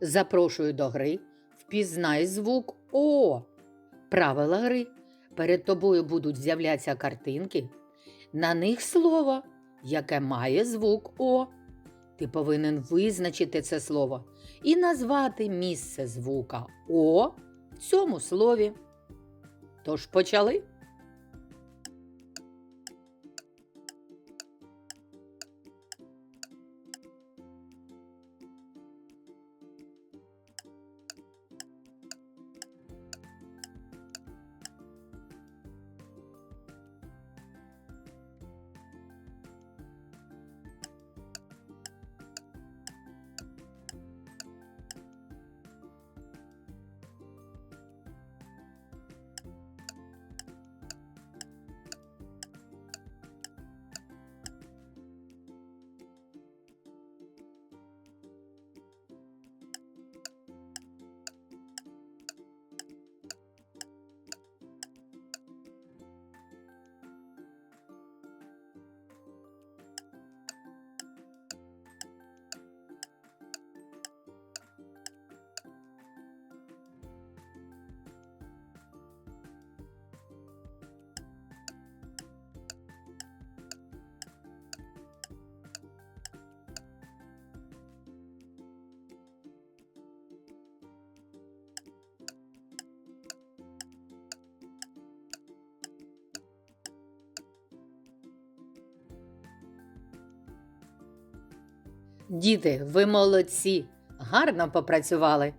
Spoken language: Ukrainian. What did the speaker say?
Запрошую до гри. Впізнай звук О. Правила гри. Перед тобою будуть з'являтися картинки. На них слово, яке має звук О. Ти повинен визначити це слово і назвати місце звука О в цьому слові. Тож почали. Діти, ви молодці, гарно попрацювали.